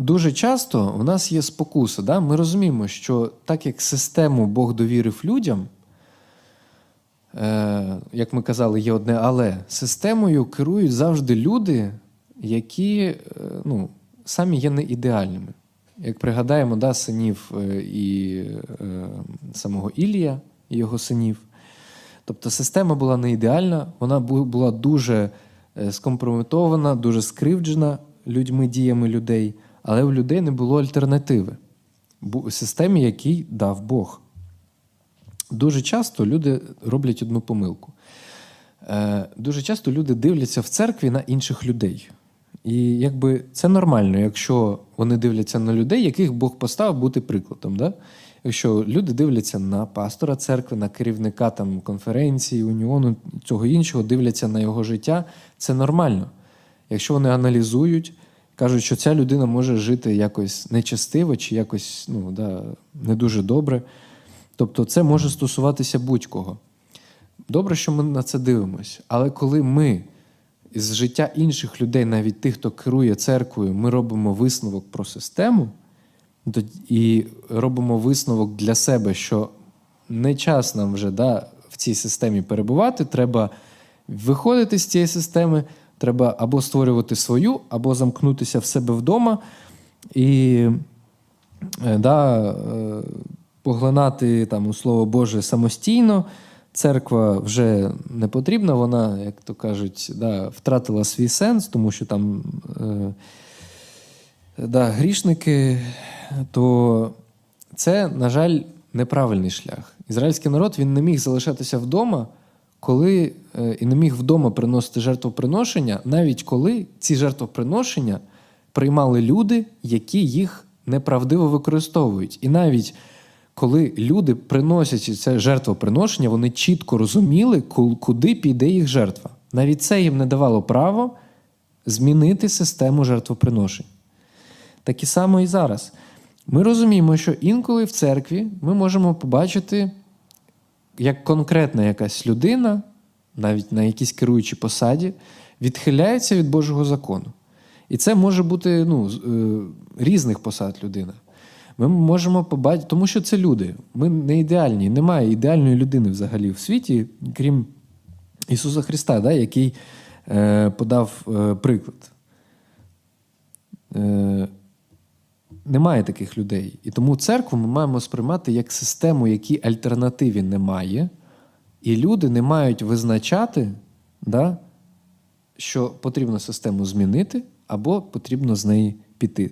дуже часто у нас є спокуса. Да? Ми розуміємо, що так як систему Бог довірив людям, е, як ми казали, є одне але системою керують завжди люди, які е, ну, самі є не ідеальними. Як пригадаємо, да, синів е, і е, самого Ілія, і його синів. Тобто система була не ідеальна, вона була дуже е, скомпрометована, дуже скривджена людьми, діями людей, але в людей не було альтернативи бу- системі, який дав Бог. Дуже часто люди роблять одну помилку. Е, Дуже часто люди дивляться в церкві на інших людей. І якби це нормально, якщо вони дивляться на людей, яких Бог поставив бути прикладом. Да? Якщо люди дивляться на пастора церкви, на керівника там, конференції, уніону, цього іншого, дивляться на його життя, це нормально. Якщо вони аналізують, кажуть, що ця людина може жити якось нечестиво чи якось ну, да, не дуже добре. Тобто це може стосуватися будь-кого. Добре, що ми на це дивимося. Але коли ми з життя інших людей, навіть тих, хто керує церквою, ми робимо висновок про систему і робимо висновок для себе, що не час нам вже да, в цій системі перебувати, треба виходити з цієї системи, треба або створювати свою, або замкнутися в себе вдома і е, да, е, поглинати там, у Слово Боже самостійно. Церква вже не потрібна, вона, як то кажуть, да, втратила свій сенс, тому що там е, да, грішники, то це, на жаль, неправильний шлях. Ізраїльський народ він не міг залишатися вдома, коли е, і не міг вдома приносити жертвоприношення, навіть коли ці жертвоприношення приймали люди, які їх неправдиво використовують. І навіть коли люди приносять це жертвоприношення, вони чітко розуміли, куди піде їх жертва. Навіть це їм не давало право змінити систему жертвоприношень. Так і само і зараз. Ми розуміємо, що інколи в церкві ми можемо побачити, як конкретна якась людина, навіть на якійсь керуючій посаді, відхиляється від Божого закону. І це може бути ну, е, різних посад людина. Ми можемо побачити, тому що це люди. Ми не ідеальні. Немає ідеальної людини взагалі в світі, крім Ісуса Христа, да, який е, подав е, приклад. Е, немає таких людей. І тому церкву ми маємо сприймати як систему, якій альтернативі немає, і люди не мають визначати, да, що потрібно систему змінити або потрібно з неї піти.